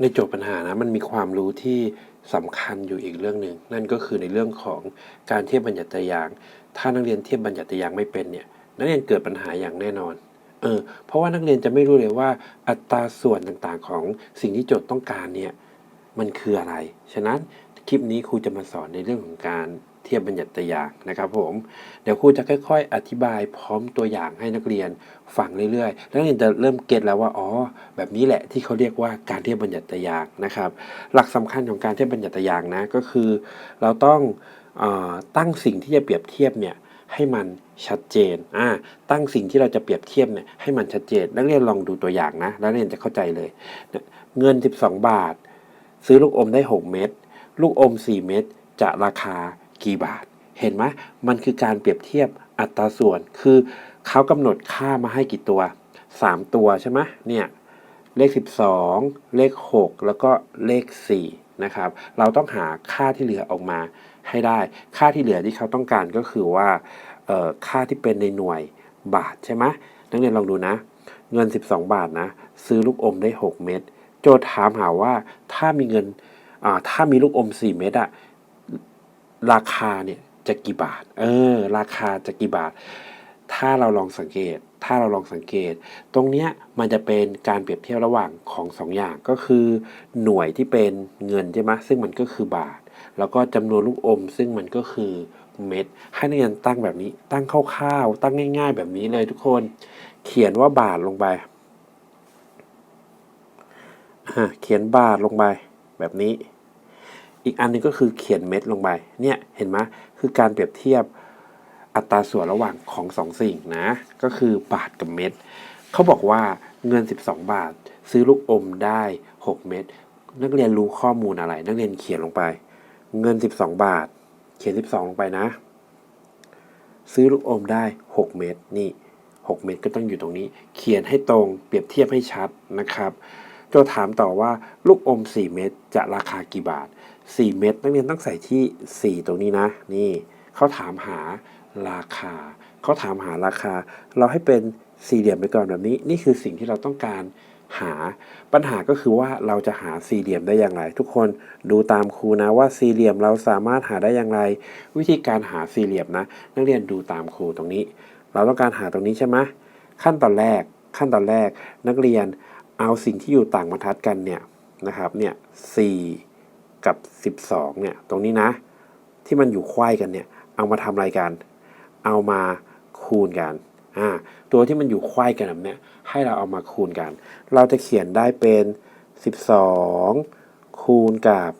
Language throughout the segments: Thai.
ในโจทย์ปัญหานะมันมีความรู้ที่สำคัญอยู่อีกเรื่องหนึ่งนั่นก็คือในเรื่องของการเทียบบัญญัติยาง ถ้านักเรียนเทียบบัญญัติยางไม่เป็นเนี่ยนักเรียนเกิดปัญหาอย่างแน่นอนเออเพราะว่านักเรียนจะไม่รู้เลยว่าอัตราส่วนต่างๆของสิ่งที่โจทย์ต้องการเนี่ยมันคืออะไร ฉะนั้นคลิปนี้ครูจะมาสอนในเรื่องของการ เทียบบัญญัติย่างนะครับผมเดี๋ยวครูจะค่อย ๆ อธิบายพร้อมตัวอย่างให้นักเรียนฟังเรื่อยๆแล้วนักเรียนจะเริ่มเก็ตแล้วว่าอ๋อแบบนี้แหละที่เขาเรียกว่าการเทียบบัญญัติย่างนะครับ หลักสำคัญของการเทียบบัญญัติย่างนะก็คือ เราต้องออตั้งสิ่งที่จะเปรียบเทียบเนี่ยให้มันชัดเจนอ่าตั้งสิ่งที่เราจะเปรียบเทียบเนี่ยให้มันชัดเจนนักเรียนลองดูตัวอย่างนะแล้วนักเรียนจะเข้าใจเลย เงิน 12 บาท ซื้อลูกอมได้ 6 เม็ดลูกอม 4 เม็ดจะราคา กี่บาท เห็นไหมมันคือการเปรียบเทียบอัตราส่วน คือเขากำหนดค่ามาให้กี่ตัว 3 ตัวใช่ไหมเนี่ยเลข 12 เลข 6 แล้วก็เลข 4 นะครับ เราต้องหาค่าที่เหลือออกมาให้ได้ ค่าที่เหลือที่เขาต้องการก็คือว่าค่าที่เป็นในหน่วยบาทใช่ไหมนักเรียนลองดูนะ เงิน 12 บาทนะ ซื้อลูกอมได้ 6 เม็ดโจทย์ถามหาว่าถ้ามีเงินถ้ามีลูกอม 4 เม็ดอะ ราคาเนี่ยจะกี่บาท เออ ราคาจะกี่บาท ถ้าเราลองสังเกต ถ้าเราลองสังเกต ตรงเนี้ยมันจะเป็นการเปรียบเทียบระหว่างของสองอย่างก็คือ หน่วยที่เป็นเงินใช่ไหมซึ่งมันก็คือบาท แล้วก็จำนวนลูกอม ซึ่งมันก็คือเม็ด ให้นักเรียนตั้งแบบนี้ ตั้งคร่าวๆ ตั้งง่าย ๆ แบบนี้เลยทุกคน เขียนว่าบาทลงไป เขียนบาทลงไปแบบนี้ อีกอันหนึงก็คือเขียนเม็ดลงไป เนี่ยเห็นไหมคือการเปรียบเทียบอัตราส่วนระหว่างของสองสิ่งนะ ก็คือบาทกับเม็ดเขาบอกว่าเงิน 12 บาท ซื้อลูกอมได้ 6 เม็ดนักเรียนรู้ข้อมูลอะไร นักเรียนเขียนลงไป เงิน 12 บาท เขียน 12 ลงไปนะ ซื้อลูกอมได้ 6 เม็ดนี่ 6 เม็ดก็ต้องอยู่ตรงนี้ เขียนให้ตรงเปรียบเทียบให้ชัดนะครับ โจถามต่อว่าลูกอม 4 เม็ดจะราคากี่บาท 4 เม็ดนักเรียนต้องใส่ที่ 4 ตรงนี้นะ นี่เขาถามหาราคา เขาถามหาราคา เราให้เป็นสี่เหลี่ยมไปก่อนแบบนี้ นี่คือสิ่งที่เราต้องการหา ปัญหาก็คือว่าเราจะหาสี่เหลี่ยมได้อย่างไร ทุกคนดูตามครูนะว่าสี่เหลี่ยมเราสามารถหาได้อย่างไร วิธีการหาสี่เหลี่ยมนะ นักเรียนดูตามครูตรงนี้ เราต้องการหาตรงนี้ใช่ไหมขั้นตอนแรก ขั้นตอนแรก นักเรียน เอาสิ่งที่อยู่ต่างบรรทัดกันเนี่ยนะครับเนี่ยสกับ 12เนี่ยตรงนี้นะ ที่มันอยู่ควายกันเนี่ยเอามาทำอะไรกันเอามาคูณกันอ่าตัวที่มันอยู่ควายกันแบบเนี้ยให้เราเอามาคูณกัน เราจะเขียนได้เป็น 12 คูณกับ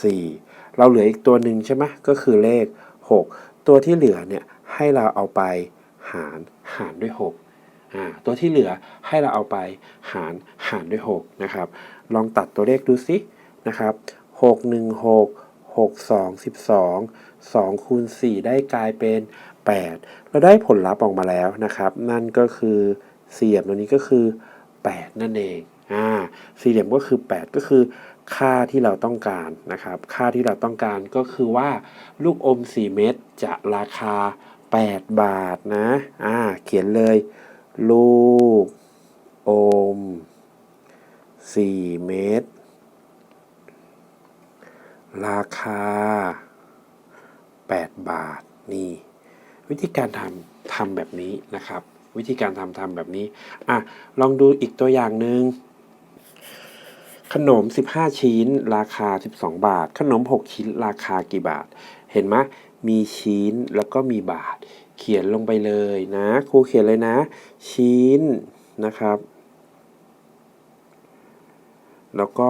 4 เราเหลืออีกตัวหนึ่งใช่ไหมก็คือเลข 6 ตัวที่เหลือเนี่ยให้เราเอาไปหารหารด้วย 6 ตัวที่เหลือให้เราเอาไปหารหารด้วย 6 นะครับ ลองตัดตัวเลขดูสินะครับ 6 1 6 6 2 12 2คูณ4ได้กลายเป็น 8 เราได้ผลลัพธ์ออกมาแล้วนะครับ นั่นก็คือสี่เหลี่ยมตัวนี้ก็คือ 8 นั่นเองอ่าสี่เหลี่ยมก็คือ 8 ก็คือค่าที่เราต้องการนะครับ ค่าที่เราต้องการก็คือว่าลูกอม 4 เม็ดจะราคา 8 บาทนะอ่าเขียนเลย ลูกอม 4 เม็ดราคา 8 บาท นี่ วิธีการทำทำแบบนี้นะครับ วิธีการทำทำแบบนี้ อะ ลองดูอีกตัวอย่างหนึ่งขนม 15 ชิ้น ราคา 12 บาท ขนม 6 ชิ้น ราคากี่บาท เห็นไหมมีชิ้นแล้วก็มีบาท เขียนลงไปเลยนะครูเขียนเลยนะ ชิ้นนะครับ แล้วก็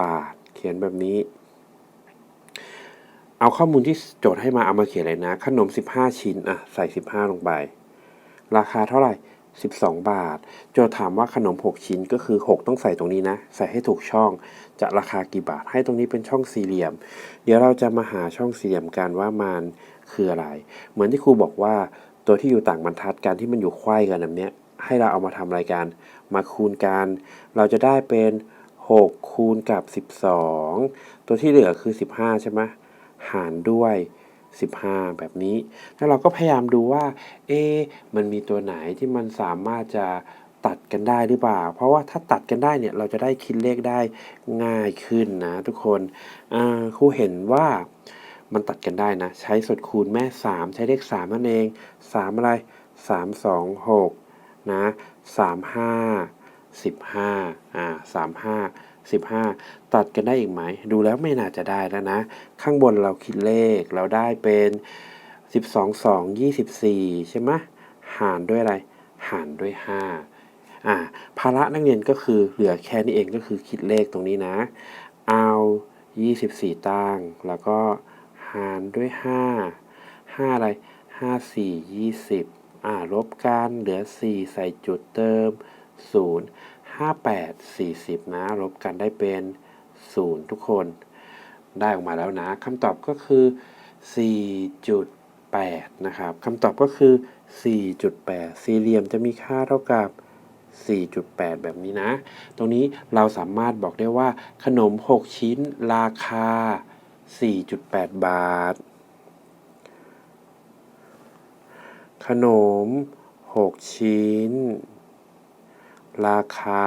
บาทเขียนแบบนี้ เอาข้อมูลที่โจทย์ให้มาเอามาเขียนเลยนะ ขนม 15 ชิ้นอะใส่ 15 ลงไป ราคาเท่าไหร่12 บาท โจทย์ถามว่าขนม 6 ชิ้นก็คือ 6 ต้องใส่ตรงนี้นะ ใส่ให้ถูกช่อง จะราคากี่บาท ให้ตรงนี้เป็นช่องสี่เหลี่ยม เดี๋ยวเราจะมาหาช่องสี่เหลี่ยมกันว่ามัน คืออะไร เหมือนที่ครูบอกว่าตัวที่อยู่ต่างบรรทัดกันที่มันอยู่ไขว้กันแบบเนี้ยให้เราเอามาทำอะไรกันมาคูณกัน เราจะได้เป็น 6 คูณกับ 12 ตัวที่เหลือคือ 15 ใช่ไหมหารด้วย 15 แบบนี้ แล้วเราก็พยายามดูว่า เอ๊มันมีตัวไหนที่มันสามารถจะตัดกันได้หรือเปล่า เพราะว่าถ้าตัดกันได้เนี่ย เราจะได้คิดเลขได้ง่ายขึ้นนะทุกคนครูเห็นว่า มันตัดกันได้นะ ใช้สูตรคูณแม่ 3 ใช้เลข3นั่นเอง 3 อะไร 3 2 6 นะ 3 5 15 อ่า 35 15 ตัดกันได้อีกไหม ดูแล้วไม่น่าจะได้แล้วนะ ข้างบนเราคิดเลขเราได้เป็น 12 2 24 ใช่ไหมหารด้วยอะไร หารด้วย 5 อ่าภาระนักเรียนก็คือเหลือแค่นี้เองก็คือคิดเลขตรงนี้นะ เอา 24 ตั้งแล้วก็ หารด้วย 5 5 อะไร 5 4 20 อ่าลบกันเหลือ 4 ใส่จุดเติม 0 5 8 40 นะ ลบกันได้เป็น 0 ทุกคน ได้ออกมาแล้วนะคำตอบก็คือ 4.8 นะครับคำตอบก็คือ 4.8 สี่เหลี่ยมจะมีค่าเท่ากับ4.8 แบบนี้นะ ตรงนี้เราสามารถบอกได้ว่าขนม 6 ชิ้นราคา 4.8 บาท ขนม 6 ชิ้น ราคา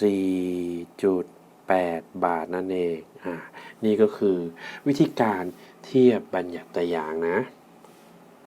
4.8 บาทนั่นเอง อ่า นี่ก็คือวิธีการเทียบบัญญัติตัวอย่างนะ